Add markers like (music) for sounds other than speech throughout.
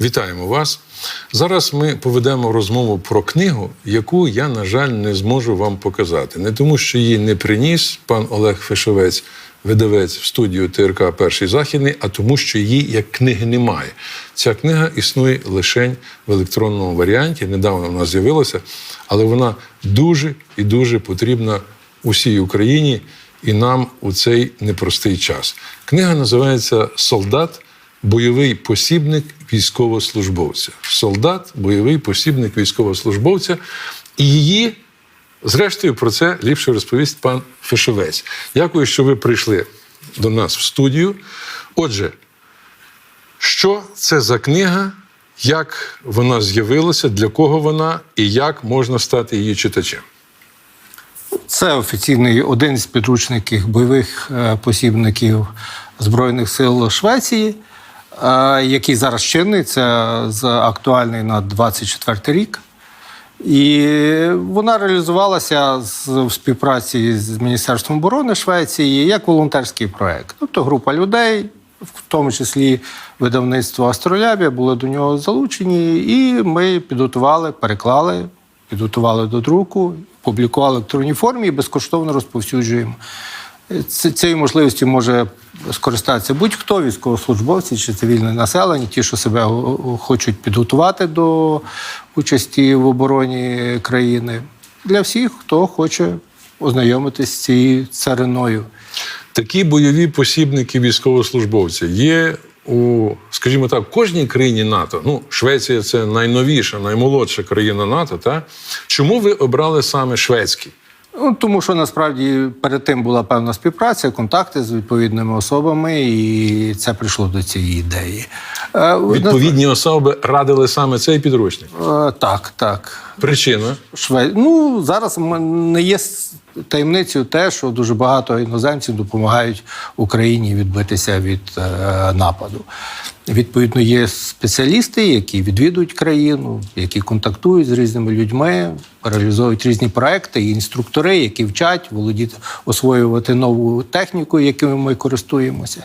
Вітаємо вас. Зараз ми поведемо розмову про книгу, яку я, на жаль, не зможу вам показати. Не тому, що її не приніс пан Олег Фишовець, видавець в студію ТРК Перший Західний, а тому, що її як книги немає. Ця книга існує лише в електронному варіанті. Недавно вона з'явилася, але вона дуже і дуже потрібна усій Україні і нам у цей непростий час. Книга називається Солдат. Бойовий посібник військовослужбовця. Солдат, бойовий посібник військовослужбовця. І її, зрештою, про це ліпше розповість пан Фишевець. Дякую, що ви прийшли до нас в студію. Отже, що це за книга, як вона з'явилася, для кого вона і як можна стати її читачем? Це офіційний один з підручників бойових е, посібників Збройних сил Швеції, який зараз чинний, це актуальний на 24 рік. І вона реалізувалася в співпраці з Міністерством оборони Швеції як волонтерський проект. Тобто група людей, в тому числі видавництво Астролябія, були до нього залучені, і ми підготували, переклали, підготували до друку, публікували в електронній формі і безкоштовно розповсюджуємо. Цією можливістю може скористатися будь-хто, військовослужбовці чи цивільне населення, ті, що себе хочуть підготувати до участі в обороні країни. Для всіх, хто хоче ознайомитись з цією цариною. Такі бойові посібники військовослужбовця є у, скажімо так, кожній країні НАТО. Ну, Швеція це найновіша, наймолодша країна НАТО. Та? Чому ви обрали саме шведський? Ну, тому що насправді перед тим була певна співпраця, контакти з відповідними особами, і це прийшло до цієї ідеї. Е, Відповідні особи радили саме цей підручник. е, Так, так. Причина. Шве... Ну, зараз не є таємницею те, що дуже багато іноземців допомагають Україні відбитися від е, нападу. Відповідно, є спеціалісти, які відвідують країну, які контактують з різними людьми, реалізовують різні проекти, і інструктори, які вчать володіти, освоювати нову техніку, якою ми користуємося.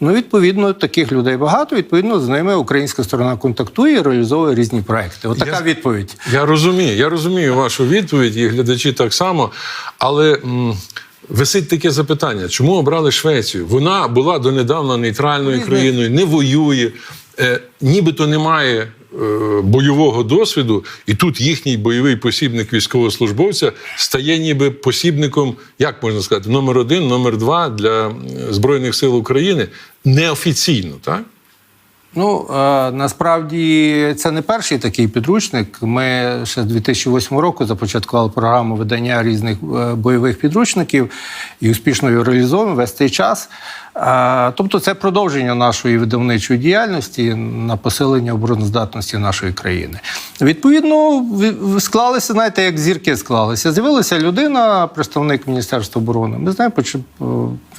Ну, відповідно, таких людей багато. Відповідно, з ними українська сторона контактує і реалізовує різні проекти. Отака Я- відповідь. Я розумію, я розумію вашу відповідь, і глядачі так само. Але м, висить таке запитання: чому обрали Швецію? Вона була донедавна нейтральною країною, не воює, е, нібито немає. е, Бойового досвіду, і тут їхній бойовий посібник військовослужбовця стає ніби посібником, як можна сказати, номер один, номер два для Збройних сил України неофіційно, так? Ну е, насправді це не перший такий підручник. Ми ще з 2008 року започаткували програму видання різних е, бойових підручників і успішно її реалізовуємо весь цей час. Е, тобто, це продовження нашої видавничої діяльності на посилення обороноздатності нашої країни. Відповідно, склалися, знаєте, як зірки склалися. З'явилася людина, представник Міністерства оборони. Ми знаємо,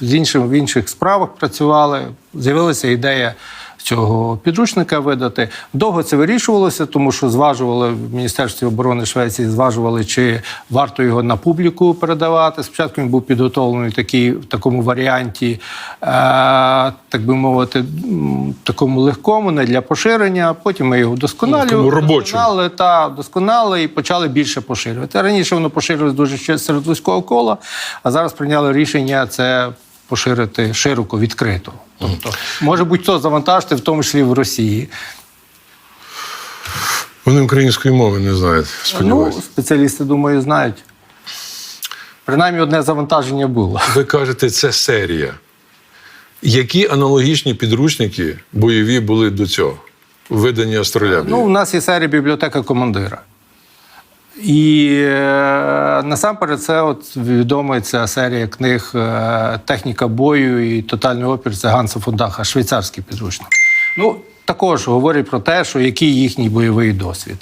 з в інших справах працювали. З'явилася ідея цього підручника видати. Довго це вирішувалося, тому що зважували в Міністерстві оборони Швеції, зважували, чи варто його на публіку передавати. Спочатку він був підготовлений такий, в такому варіанті, е, так би мовити, такому легкому, не для поширення. Потім ми його вдосконалили, та досконали і почали більше поширювати. Раніше воно поширювалося дуже серед вузького кола, а зараз прийняли рішення це поширити широко, відкрито. Тобто, може будь-хто завантажити, в тому числі в Росії. Вони української мови не знають, Ну, спеціалісти, думаю, знають. Принаймні одне завантаження було. Ви кажете, це серія. Які аналогічні підручники бойові були до цього? Видані астролябії? Ну, у нас є серія бібліотека командира. І е, насамперед, це от відома ця серія книг е, Техніка бою і тотальний опір це Ганса Фундаха, швейцарський підручник. Ну, також говорять про те, що який їхній бойовий досвід.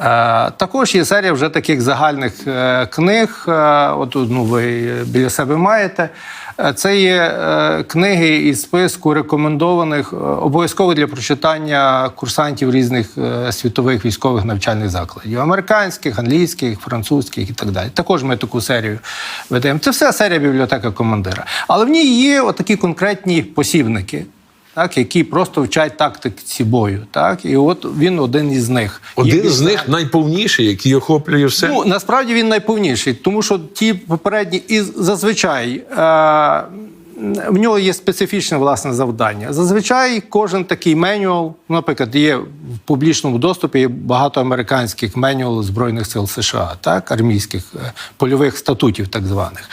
Е, також є серія вже таких загальних е, книг. Е, от ну, ви біля себе маєте. Це є книги із списку рекомендованих обов'язково для прочитання курсантів різних світових військових навчальних закладів: американських, англійських, французьких і так далі. Також ми таку серію ведемо. Це все серія бібліотека командира. Але в ній є отакі конкретні посібники. Так, які просто вчать тактиці бою. Так, і от він один із них. Один Є з них найповніший, який охоплює все. Ну, насправді він найповніший, тому що ті попередні і зазвичай е, в нього є специфічне власне завдання. Зазвичай кожен такий менюал, наприклад, є в публічному доступі багато американських менюал Збройних сил США, так, армійських е, польових статутів, так званих.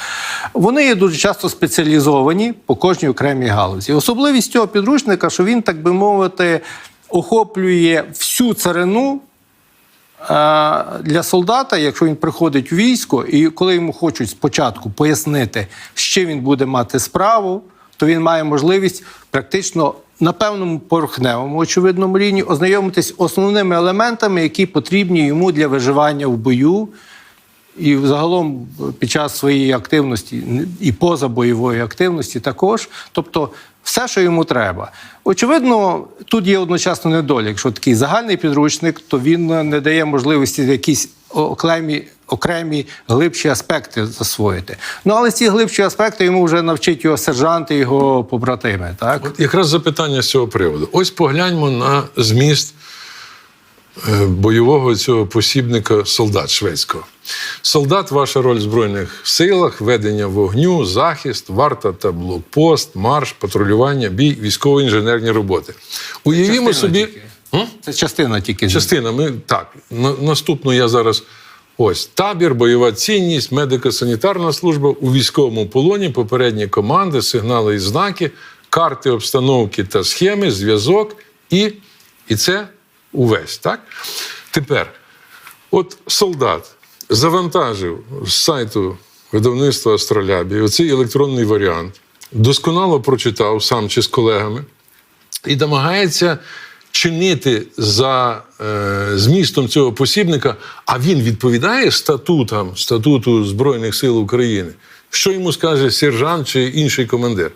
Вони є дуже часто спеціалізовані по кожній окремій галузі. Особливість цього підручника, що він, так би мовити, охоплює всю царину для солдата, якщо він приходить у військо, і коли йому хочуть спочатку пояснити, з чим він буде мати справу, то він має можливість практично на певному порохневому, очевидному рівні ознайомитись основними елементами, які потрібні йому для виживання в бою. І загалом під час своєї активності і поза бойової активності також. Тобто, все, що йому треба. Очевидно, тут є одночасно недолік. Якщо такий загальний підручник, то він не дає можливості якісь окремі, окремі глибші аспекти засвоїти. Ну але ці глибші аспекти йому вже навчить його сержанти, його побратими. Так От якраз запитання з цього приводу. Ось погляньмо на зміст е, бойового цього посібника солдат шведського. Солдат, ваша роль в Збройних силах, ведення вогню, захист, варта та блокпост, марш, патрулювання, бій, військово-інженерні роботи. Уявімо собі. тільки. Це частина тільки Частина. Ми так. На, наступну я зараз. Ось табір, бойова цінність, медико-санітарна служба у військовому полоні, попередні команди, сигнали і знаки, карти обстановки та схеми, зв'язок і, і це увесь. Так? Тепер, от солдат завантажив з сайту видавництва Астролябі оцей електронний варіант, досконало прочитав сам чи з колегами і намагається чинити за е, змістом цього посібника, а він відповідає статутам статуту Збройних сил України. Що йому скаже сержант чи інший командир?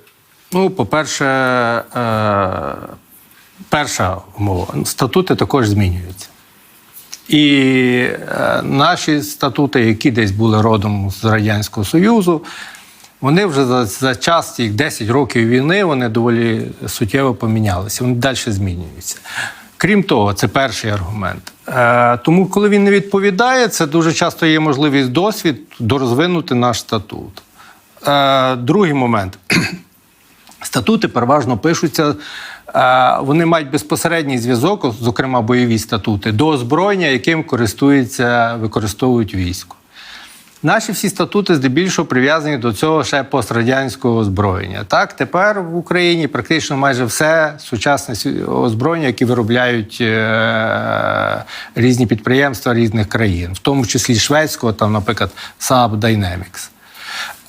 Ну, по-перше, е, перша умова. Статути також змінюються. І е, наші статути, які десь були родом з Радянського Союзу, вони вже за, за час цих 10 років війни вони доволі суттєво помінялися. Вони далі змінюються. Крім того, це перший аргумент. Е, тому, коли він не відповідає, це дуже часто є можливість досвід дорозвинути наш статут. Е, другий момент. (clears throat) Статути переважно пишуться, вони мають безпосередній зв'язок, зокрема бойові статути, до озброєння, яким користується, використовують військо. Наші всі статути здебільшого прив'язані до цього ще пострадянського озброєння. Так, тепер в Україні практично майже все сучасне озброєння, які виробляють е- різні підприємства різних країн, в тому числі шведського, там, наприклад, Saab Dynamics.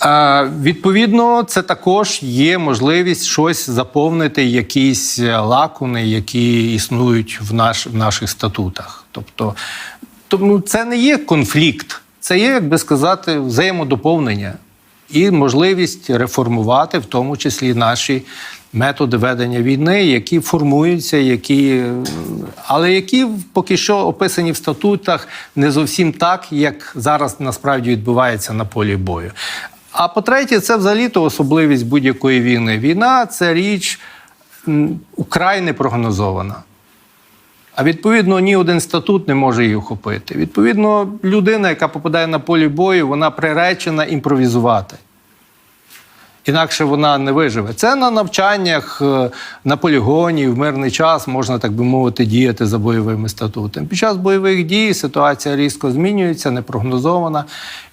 Е, Відповідно, це також є можливість щось заповнити, якісь лакуни, які існують в, наш, в наших статутах. Тобто, тому це не є конфлікт, це є, як би сказати, взаємодоповнення і можливість реформувати, в тому числі наші методи ведення війни, які формуються, які, але які поки що описані в статутах не зовсім так, як зараз насправді відбувається на полі бою. А по-третє, це взагалі-то особливість будь-якої війни. Війна це річ украй непрогнозована. А відповідно, ні один статут не може її охопити. Відповідно, людина, яка попадає на полі бою, вона приречена імпровізувати. Інакше вона не виживе. Це на навчаннях, е, на полігоні, в мирний час можна, так би мовити, діяти за бойовими статутами. Під час бойових дій ситуація різко змінюється, непрогнозована.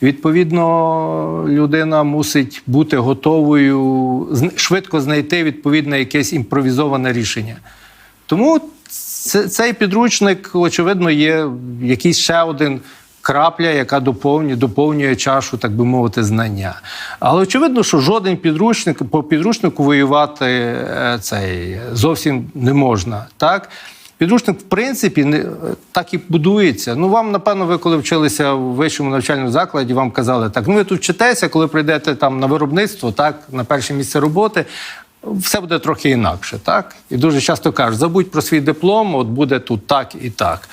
Відповідно, людина мусить бути готовою швидко знайти відповідне якесь імпровізоване рішення. Тому цей підручник, очевидно, є якийсь ще один крапля, яка доповнює, доповнює чашу, так би мовити, знання. Але очевидно, що жоден підручник по підручнику воювати е, цей зовсім не можна. Так? Підручник, в принципі, не так і будується. Ну, вам, напевно, ви коли вчилися в вищому навчальному закладі, вам казали так: ну ви тут вчитеся, коли прийдете там на виробництво, так, на перше місце роботи. Все буде трохи інакше, так? І дуже часто кажуть, забудь про свій диплом, от буде тут так і так.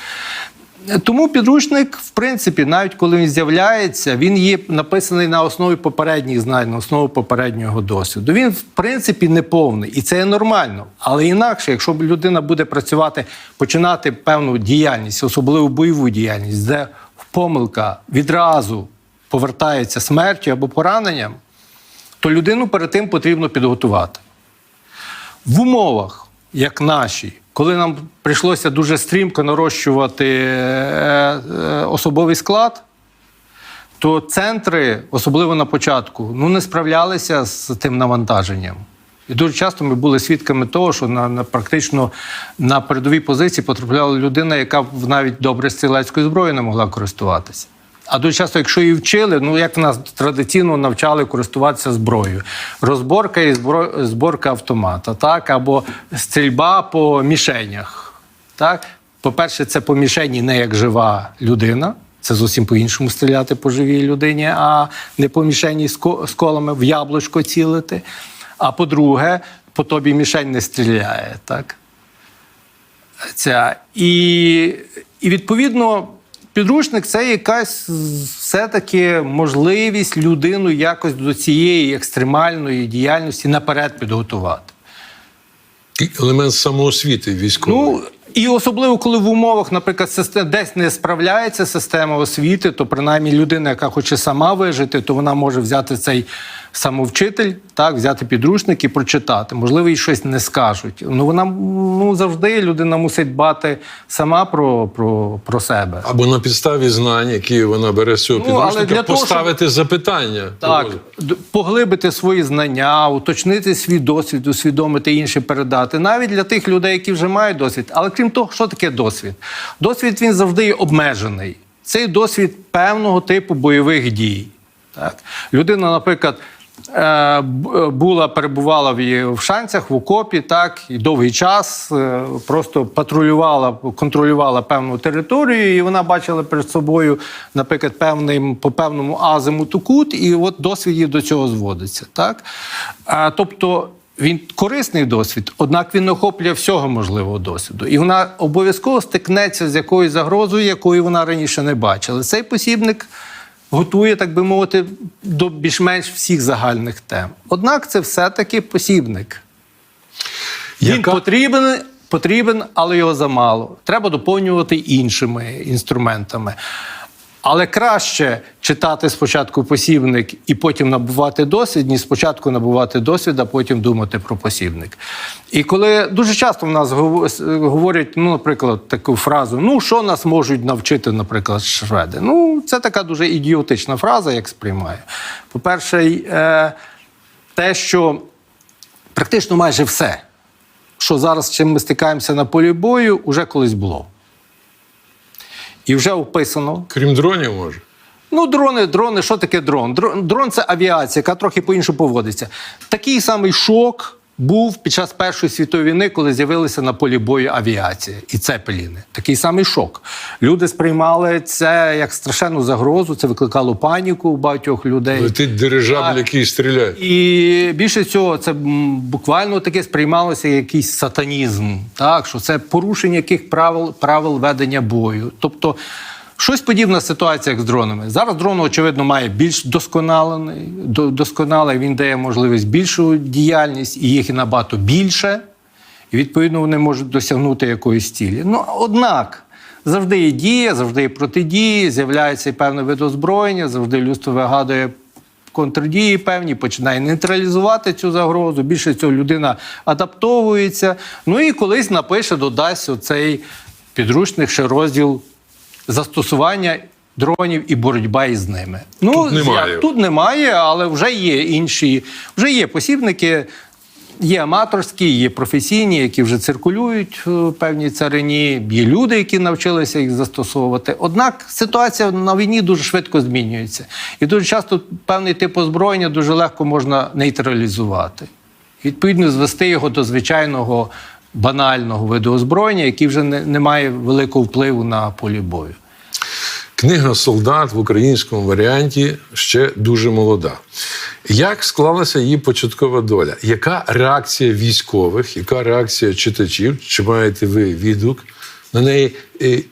Тому підручник, в принципі, навіть коли він з'являється, він є написаний на основі попередніх знань, на основі попереднього досвіду. Він, в принципі, не повний, і це є нормально. Але інакше, якщо людина буде працювати, починати певну діяльність, особливо бойову діяльність, де помилка відразу повертається смертю або пораненням, то людину перед тим потрібно підготувати. В умовах, як наші, коли нам прийшлося дуже стрімко нарощувати е, е, особовий склад, то центри, особливо на початку, ну не справлялися з тим навантаженням. І дуже часто ми були свідками того, що на, на практично на передовій позиції потрапляла людина, яка навіть добре стрілецькою зброєю не могла користуватися. А дуже часто, якщо її вчили, ну як нас традиційно навчали користуватися зброєю, розборка і збро... зборка автомата, так, або стрільба по мішенях. Так? По-перше, це по мішені не як жива людина. Це зовсім по-іншому стріляти по живій людині, а не по мішені з колами в яблучко цілити. А по-друге, по тобі мішень не стріляє. Так? Ця. І, і відповідно, підручник це якась все-таки можливість людину якось до цієї екстремальної діяльності наперед підготувати. Елемент самоосвіти військової. Ну і особливо, коли в умовах, наприклад, десь не справляється система освіти, то принаймні людина, яка хоче сама вижити, то вона може взяти цей самовчитель, так, взяти підручник і прочитати. Можливо, їй щось не скажуть. Ну вона ну завжди людина мусить дбати сама про, про, про себе. Або на підставі знань, які вона бере з цього Ну, підручника, для того, поставити запитання. Так, д- поглибити свої знання, уточнити свій досвід, усвідомити інші передати. Навіть для тих людей, які вже мають досвід. Але крім того, що таке досвід? Досвід він завжди є обмежений. Це досвід певного типу бойових дій. Так? Людина, наприклад. е, Була, перебувала в, шанцях, в окопі, так, і довгий час е, просто патрулювала, контролювала певну територію, і вона бачила перед собою, наприклад, певним, по певному азимуту кут, і от досвід її до цього зводиться. Так? Тобто він корисний досвід, однак він охоплює всього можливого досвіду. І вона обов'язково стикнеться з якоюсь загрозою, якої вона раніше не бачила. Цей посібник готує, так би мовити, до більш-менш всіх загальних тем. Однак це все-таки посібник. Він Яка- потрібен, потрібен, але його замало. Треба доповнювати іншими інструментами. Але краще читати спочатку посібник і потім набувати досвід, ніж спочатку набувати досвід, а потім думати про посібник. І коли дуже часто в нас говорять, ну, наприклад, таку фразу: ну, що нас можуть навчити, наприклад, шведи? Ну, це така дуже ідіотична фраза, як сприймаю. По-перше, е, те, що практично майже все, що зараз чим ми стикаємося на полі бою, уже колись було. І вже описано. Крім дронів, може. Ну, дрони, дрони, що таке дрон? Дрон, дрон це авіація, яка трохи по-іншому поводиться. Такий самий шок був під час Першої світової війни, коли з'явилися на полі бою авіація і цепеліни. Такий самий шок. Люди сприймали це як страшенну загрозу, це викликало паніку у багатьох людей. Летить дирижабль, Так. який стріляє. І більше цього, це буквально таке сприймалося як якийсь сатанізм, так що це порушення яких правил правил ведення бою. Тобто щось подібна ситуація, як з дронами. Зараз дрон, очевидно, має більш досконалений, досконалий. Він дає можливість більшу діяльність, і їх і набагато більше. І відповідно вони можуть досягнути якоїсь цілі. Ну однак. Завжди є дія, завжди є протидії, з'являється і певне вид озброєння, завжди людство вигадує контрдії певні, починає нейтралізувати цю загрозу. Більше цього людина адаптовується. Ну і колись напише, додасть оцей підручник ще розділ застосування дронів і боротьба із ними. Ну, Тут немає. як- тут немає, але вже є інші, вже є посібники. Є аматорські, є професійні, які вже циркулюють в певній царині. Є люди, які навчилися їх застосовувати. Однак ситуація на війні дуже швидко змінюється. І дуже часто певний тип озброєння дуже легко можна нейтралізувати. Відповідно, звести його до звичайного банального виду озброєння, який вже не, не має великого впливу на полі бою. Книга Солдат в українському варіанті ще дуже молода. Як склалася її початкова доля? Яка реакція військових, яка реакція читачів? Чи маєте ви відгук на неї.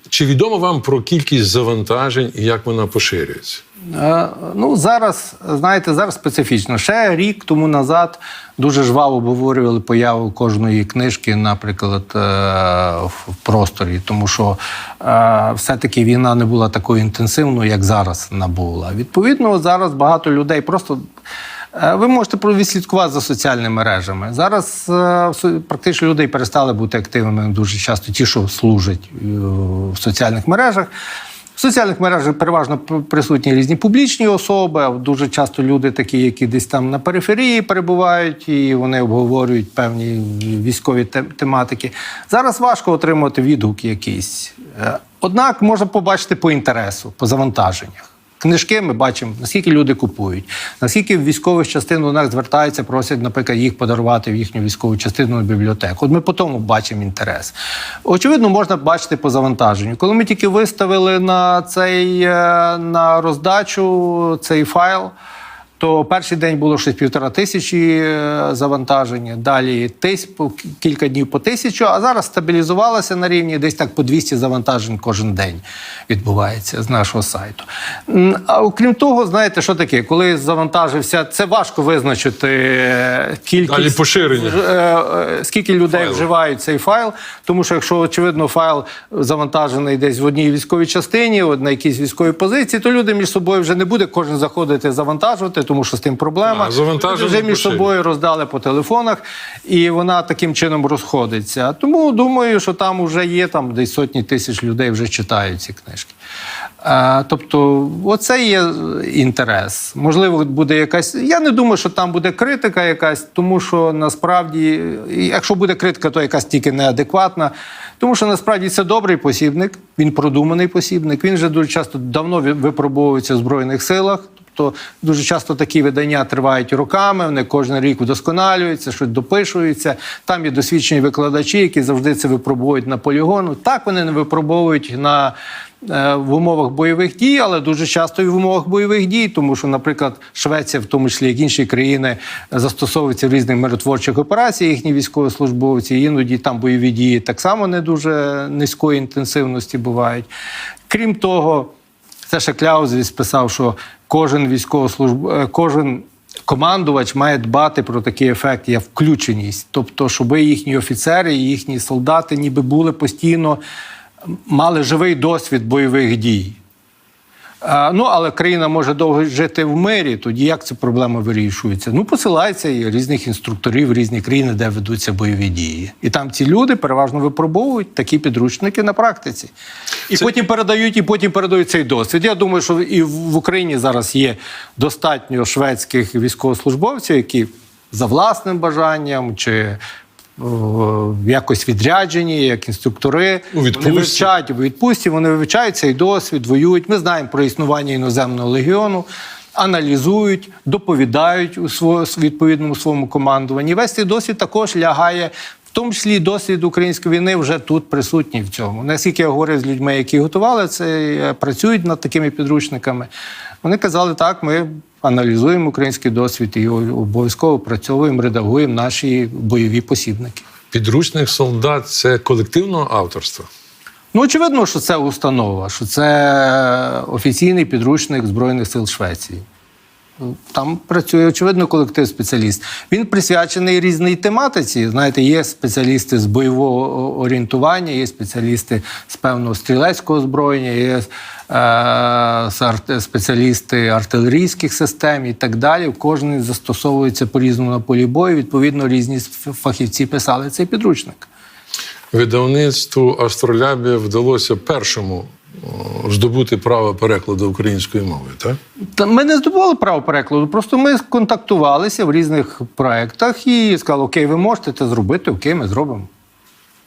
Чи відомо вам про кількість завантажень і як вона поширюється? Е, Ну, зараз, знаєте, зараз специфічно. Ще рік тому назад дуже жваво обговорювали появу кожної книжки, наприклад, е, в просторі, тому що е, все-таки війна не була такою інтенсивною, як зараз набула. Відповідно, зараз багато людей просто. Ви можете провідслідкувати за соціальними мережами. Зараз практично людей перестали бути активними дуже часто, ті, що служать в соціальних мережах. Соціальних мережах переважно присутні різні публічні особи. Дуже часто люди такі, які десь там на периферії перебувають, і вони обговорюють певні військові тематики. Зараз важко отримувати відгук якийсь. Е, Однак можна побачити по інтересу, по завантаженнях. Книжки ми бачимо, наскільки люди купують, наскільки в військових частин у нас звертаються, просять, наприклад, їх подарувати в їхню військову частину на бібліотеку. От ми по тому бачимо інтерес. Очевидно, можна бачити по завантаженню. Коли ми тільки виставили на цей е, на роздачу цей файл. То перший день було щось півтора тисячі е, завантаження, далі тись, кілька днів по тисячу, а зараз стабілізувалося на рівні десь так по 200 завантажень кожен день відбувається з нашого сайту. А окрім того, знаєте, що таке? Коли завантажився, це важко визначити е, кількість Далі поширення. е, скільки людей Файлу. вживають цей файл, тому що якщо очевидно файл завантажений десь в одній військовій частині, на якійсь військовій позиції, то люди між собою вже не буде кожен заходити завантажувати, тому що з тим проблема. А, вже між собою роздали по телефонах, і вона таким чином розходиться. Тому думаю, що там вже є там десь сотні тисяч людей вже читають ці книжки. Е, тобто, оце є інтерес. Можливо, буде якась. Я не думаю, що там буде критика якась, тому що насправді, якщо буде критика, то якась тільки неадекватна. Тому що насправді це добрий посібник, він продуманий посібник. Він вже дуже часто давно випробовується в Збройних силах. Тобто дуже часто такі видання тривають роками, вони кожен рік вдосконалюються, щось допишуються. Там є досвідчені викладачі, які завжди це випробовують на полігону. Так вони не випробовують на е, в умовах бойових дій, але дуже часто і в умовах бойових дій, тому що, наприклад, Швеція, в тому числі як інші країни, застосовуються в різних миротворчих операціях їхні військовослужбовці. Іноді там бойові дії так само не дуже низької інтенсивності бувають. Крім того, це ще Кляузевіц писав, що кожен військовослужб... е, кожен командувач має дбати про такий ефект, як включеність. Тобто, щоб їхні офіцери, їхні солдати ніби були постійно, мали живий досвід бойових дій. Ну, але країна може довго жити в мирі, тоді як ця проблема вирішується? Ну, посилається і різних інструкторів в різні країни, де ведуться бойові дії. І там ці люди переважно випробовують такі підручники на практиці. І Це- потім передають, і потім передають цей досвід. Я думаю, що і в Україні зараз є достатньо шведських військовослужбовців, які за власним бажанням чи якось відряджені, як інструктори, У відпустці. вони вивчають у відпустці, вони вивчають цей досвід, воюють. Ми знаємо про існування іноземного легіону, аналізують, доповідають у сво- відповідному своєму командуванні. Весь цей досвід також лягає. В тому числі досвід української війни вже тут присутній в цьому. Наскільки я говорив з людьми, які готували це, е, працюють над такими підручниками. Вони казали, так, ми аналізуємо український досвід і обов'язково працьовуємо, редагуємо наші бойові посібники. Підручник солдат це колективного авторства. Ну, очевидно, що це установа, що це офіційний підручник Збройних сил Швеції. Там працює очевидно колектив спеціаліст. Він присвячений різній тематиці. Знаєте, є спеціалісти з бойового орієнтування, є спеціалісти з певного стрілецького озброєння, є е, спеціалісти артилерійських систем і так далі. Кожен застосовується по-різному на полі бою. Відповідно, різні фахівці писали цей підручник. Видавництву Астролябія вдалося першому здобути право перекладу української мови, так? Та ми не здобули право перекладу, просто ми контактувалися в різних проєктах і сказали, окей, ви можете це зробити, окей, ми зробимо.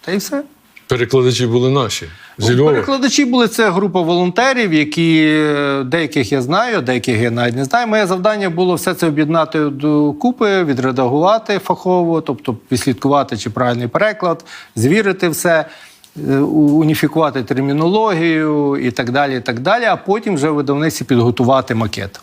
Та і все. Перекладачі були наші. Зі Львова. Перекладачі були це група волонтерів, які е, деяких я знаю, деяких я навіть не знаю. Моє завдання було все це об'єднати до купи, відредагувати фахово, тобто відслідкувати, чи правильний переклад, звірити все, уніфікувати термінологію і так далі. і так далі, А потім вже в видавництві підготувати макет.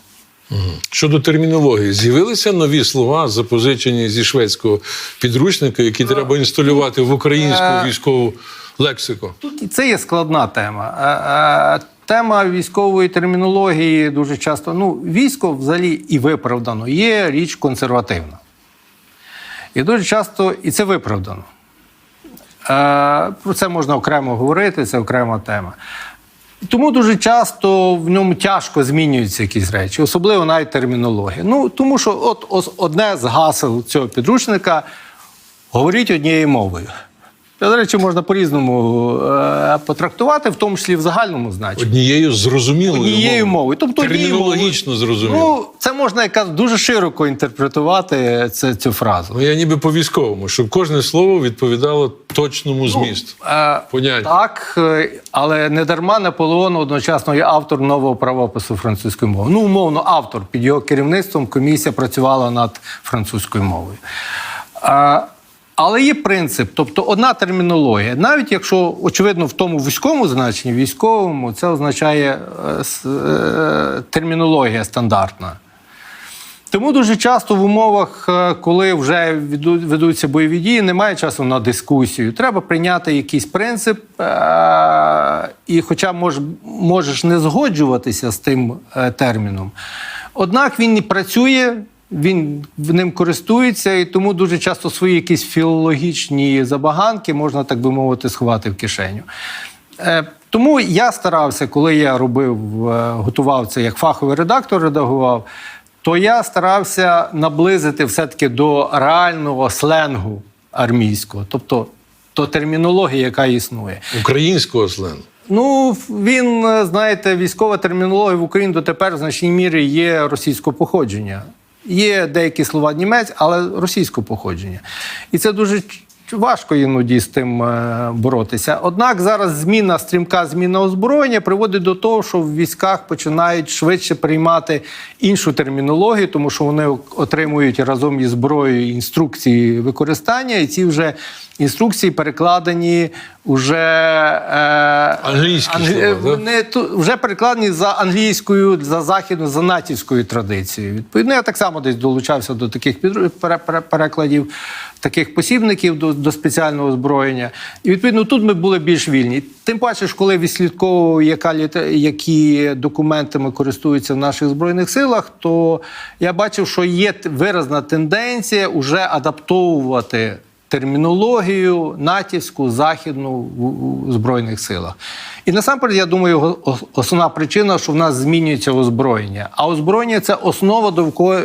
Щодо термінології, з'явилися нові слова, запозичені зі шведського підручника, які треба інсталювати в українську Е, військову лексику. Тут це є складна тема. Е, е, Тема військової термінології дуже часто. Ну, військо взагалі і виправдано є річ консервативна. І дуже часто і це виправдано. Е, Про це можна окремо говорити, це окрема тема. Тому дуже часто в ньому тяжко змінюються якісь речі, особливо навіть термінологія. Ну, тому що от одне з гасел цього підручника говоріть однією мовою. До речі, можна по-різному е, потрактувати, в тому числі в загальному значенні. Однією зрозумілою Однією мовою. Тобто однією термінологічно зрозуміло. Ну, це можна якраз дуже широко інтерпретувати це, цю фразу. Ну, я ніби по військовому, щоб кожне слово відповідало точному змісту. Е, Понятно. Так, е, але не дарма Наполеон одночасно є автор нового правопису французької мови. Ну, умовно, автор. Під його керівництвом комісія працювала над французькою мовою. Е, Але є принцип, тобто одна термінологія. Навіть якщо, очевидно, в тому військовому значенні, військовому, це означає е, е, термінологія стандартна. Тому дуже часто в умовах, е, коли вже ведуться бойові дії, немає часу на дискусію. Треба прийняти якийсь принцип, і, хоча можеш не згоджуватися з тим терміном, однак він і працює. Він ним користується, і тому дуже часто свої якісь філологічні забаганки можна, так би мовити, сховати в кишеню. Е, Тому я старався, коли я робив, е, готував це як фаховий редактор, редагував, то я старався наблизити все-таки до реального сленгу армійського, тобто до термінології, яка існує. Українського сленгу. Ну, він, е, знаєте, військова термінологія в Україні дотепер в значній мірі є російського походження. Є деякі слова німець, але російського походження. І це дуже важко іноді з тим е, боротися. Однак зараз зміна, стрімка зміна озброєння приводить до того, що в військах починають швидше приймати іншу термінологію, тому що вони отримують разом із зброєю інструкції використання, і ці вже інструкції перекладені уже е, Англійські слова, не ту- вже перекладені за англійською, за західною, за натівською традицією. Відповідно, я так само десь долучався до таких пере- пере- перекладів, таких посібників до, до спеціального озброєння. І відповідно тут ми були більш вільні. Тим паче, ж, коли відслідковував, яка літа- які документами користуються в наших збройних силах, то я бачив, що є виразна тенденція уже адаптовувати термінологію натівську, західну в, у збройних силах. І насамперед, я думаю, основна причина, що в нас змінюється озброєння. А озброєння це основа, довкола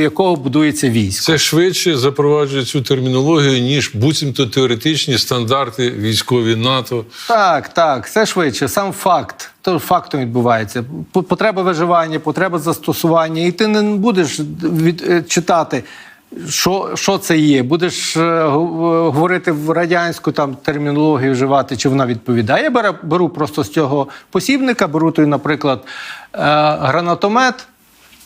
якого будується військо. Це швидше запроваджує цю термінологію, ніж буцімто теоретичні стандарти військові НАТО. Так, так, це швидше. Сам факт. То фактом відбувається. Потреба виживання, потреба застосування. І ти не будеш від, е, читати. Що, що це є? Будеш е, говорити в радянську там термінологію вживати, чи вона відповідає? Я беру, беру просто з цього посібника, беру той, наприклад, е, гранатомет,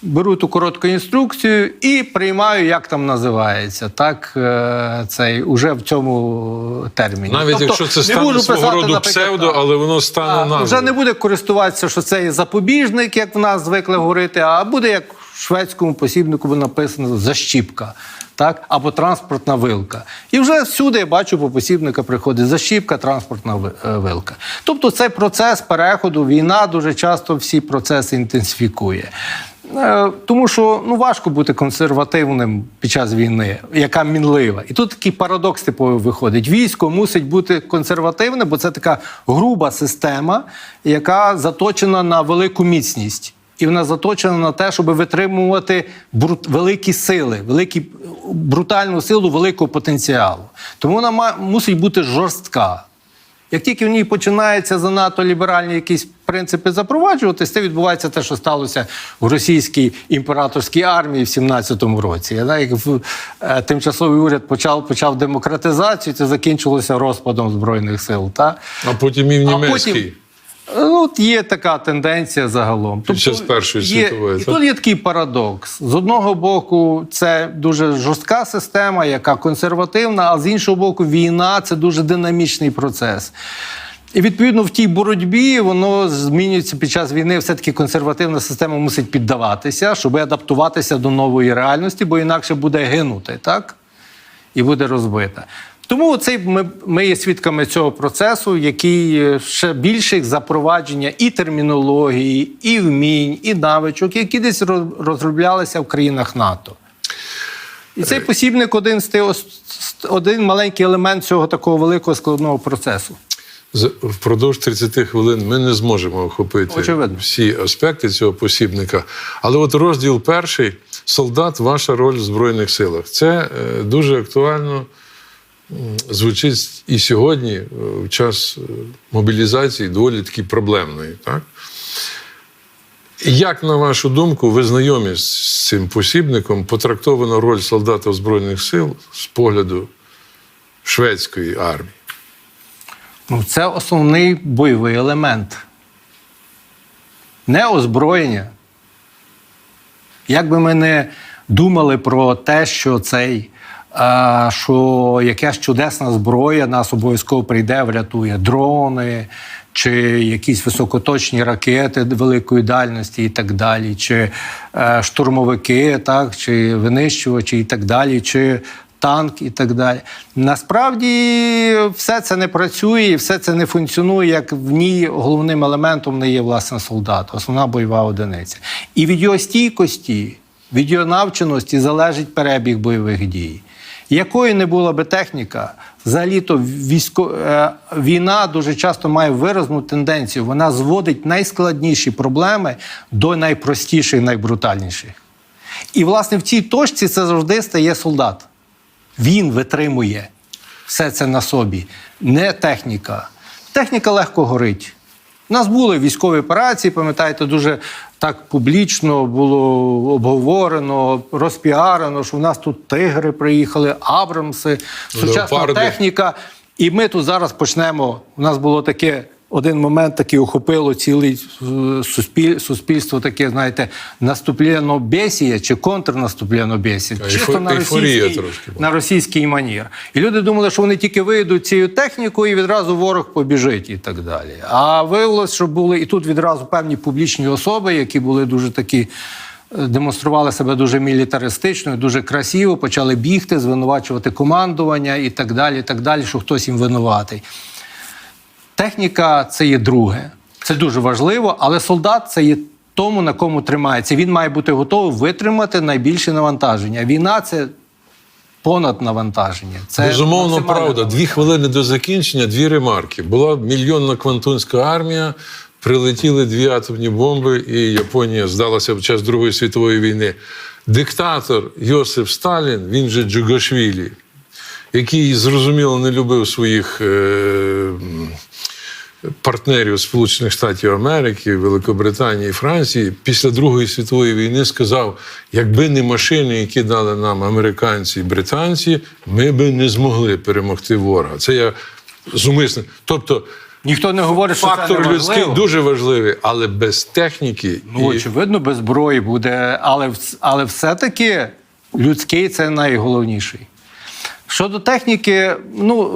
беру ту коротку інструкцію і приймаю, як там називається. Так, е, цей уже в цьому терміні. Навіть Тобто, якщо це не стане буду свого роду псевдо, але воно стане А, назвою. Вже не буде користуватися, що це є запобіжник, як в нас звикли говорити, а буде як шведському посібнику написано защіпка. Так, або транспортна вилка. І вже всюди я бачу по посібника приходить защіпка, транспортна е, вилка. Тобто цей процес переходу, війна дуже часто всі процеси інтенсифікує. Е, Тому що ну важко бути консервативним під час війни, яка мінлива. І тут такий парадокс типовий виходить. Військо мусить бути консервативне, бо це така груба система, яка заточена на велику міцність. І вона заточена на те, щоб витримувати великі сили, великі, брутальну силу великого потенціалу. Тому вона ма, мусить бути жорстка. Як тільки в ній починаються занадто ліберальні якісь принципи запроваджуватись, це відбувається те, що сталося в російській імператорській армії в 17-му році. Я знаю, як в, е, тимчасовий уряд почав, почав демократизацію, це закінчилося розпадом збройних сил. Та? А потім і в потім- Ну, от є така тенденція загалом. Тобто Під час Першої є, світової, І тут є такий парадокс. З одного боку, це дуже жорстка система, яка консервативна, а з іншого боку, війна це дуже динамічний процес. І відповідно в тій боротьбі воно змінюється під час війни. Все-таки консервативна система мусить піддаватися, щоб адаптуватися до нової реальності, бо інакше буде гинути, так? І буде розбита. Тому цей, ми, ми є свідками цього процесу, який е, ще більше запровадження і термінології, і вмінь, і навичок, які десь роз- розроблялися в країнах НАТО. І цей посібник один з тих, один маленький елемент цього такого великого складного процесу. Впродовж 30 хвилин ми не зможемо охопити Очевидно. всі аспекти цього посібника. Але от розділ перший солдат, ваша роль в Збройних силах. Це е, дуже актуально звучить і сьогодні, е, в час е, мобілізації, доволі таки проблемної. Так? Як, на вашу думку, ви знайомі з цим посібником, потрактовано роль солдата Збройних сил з погляду шведської армії? Ну, це основний бойовий елемент. Не озброєння. Як би ми не думали про те, що цей, що якась чудесна зброя нас обов'язково прийде, врятує дрони, чи якісь високоточні ракети великої дальності і так далі, чи е, штурмовики, так, чи винищувачі і так далі, чи танк і так далі. Насправді все це не працює, все це не функціонує, як в ній головним елементом не є власне солдат, основна бойова одиниця. І від його стійкості, від його навченості залежить перебіг бойових дій. Якою не була би техніка, взагалі-то військо... е, війна дуже часто має виразну тенденцію. Вона зводить найскладніші проблеми до найпростіших, найбрутальніших. І, власне, в цій точці це завжди стає солдат. Він витримує все це на собі, не техніка. Техніка легко горить. У нас були військові операції, пам'ятаєте, дуже так публічно було обговорено, розпіарено, що в нас тут тигри приїхали, Абрамси, сучасна Леопарди. техніка. І ми тут зараз почнемо. У нас було таке. Один момент такий охопило ціле суспіль, суспільство, таке, знаєте, наступлєнобєсія чи контрнаступлєнобєсія. Ейфо- Чисто на трошки на російський манір. І люди думали, що вони тільки вийдуть цією технікою, і відразу ворог побіжить і так далі. А виявилось, що були і тут відразу певні публічні особи, які були дуже такі. е, Демонстрували себе дуже мілітаристично, дуже красиво, почали бігти, звинувачувати командування і так далі, і так далі, що хтось їм винуватий. Техніка це є друге. Це дуже важливо, але солдат це є тому, на кому тримається. Він має бути готовий витримати найбільше навантаження. Війна це понад навантаження. Це Безумовно, правда. Дві хвилини до закінчення, дві ремарки. Була мільйонна квантунська армія, прилетіли дві атомні бомби, і Японія здалася в час Другої світової війни. Диктатор Йосиф Сталін, він же Джугашвілі, який зрозуміло не любив своїх. Е- партнерів Сполучених Штатів Америки, Великобританії Франції після Другої світової війни сказав: якби не машини, які дали нам американці і британці, ми би не змогли перемогти ворога. Це я зумисне. Тобто Ніхто не говорить, що це фактор не людський дуже важливий, але без техніки Ну, і очевидно, без зброї буде, але, але все-таки людський це найголовніший. Щодо техніки, ну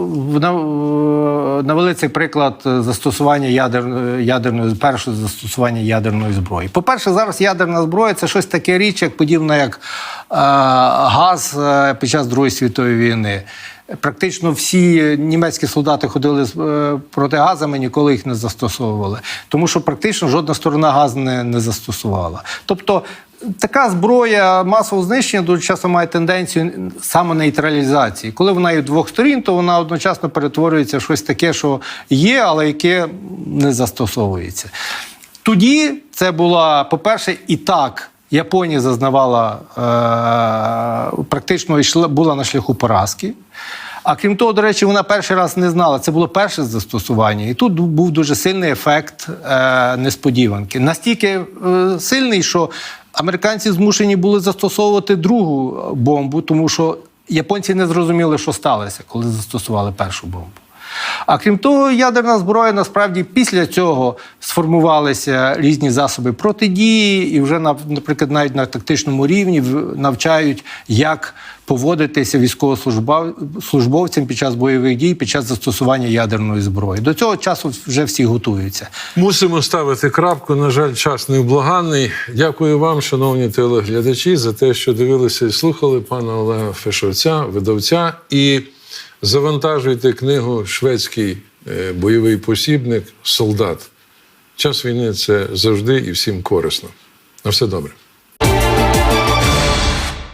навели цей приклад застосування ядерної, ядерної першого застосування ядерної зброї. По-перше, зараз ядерна зброя це щось таке річ, як подібна як е, газ під час Другої світової війни. Практично всі німецькі солдати ходили з е, протигазами, ніколи їх не застосовували. Тому що практично жодна сторона газ не, не застосувала. Тобто така зброя масового знищення дуже часто має тенденцію самонейтралізації. Коли вона є двох сторін, то вона одночасно перетворюється в щось таке, що є, але яке не застосовується. Тоді це була, по-перше, і так. Японія зазнавала е, практично йшла, була на шляху поразки. А крім того, до речі, вона перший раз не знала. Це було перше застосування. І тут був дуже сильний ефект е, несподіванки. Настільки е, сильний, що американці змушені були застосовувати другу бомбу, тому що японці не зрозуміли, що сталося, коли застосували першу бомбу. А крім того, ядерна зброя насправді після цього сформувалися різні засоби протидії, і вже на- наприклад, навіть на тактичному рівні навчають, як поводитися військовослужбовцям під час бойових дій, під час застосування ядерної зброї. До цього часу вже всі готуються. Мусимо ставити крапку. На жаль, час невблаганний. Дякую вам, шановні телеглядачі, за те, що дивилися і слухали пана Олега Фешовця, видавця. І завантажуйте книгу Шведський е, бойовий посібник Солдат. Час війни це завжди і всім корисно. На все добре.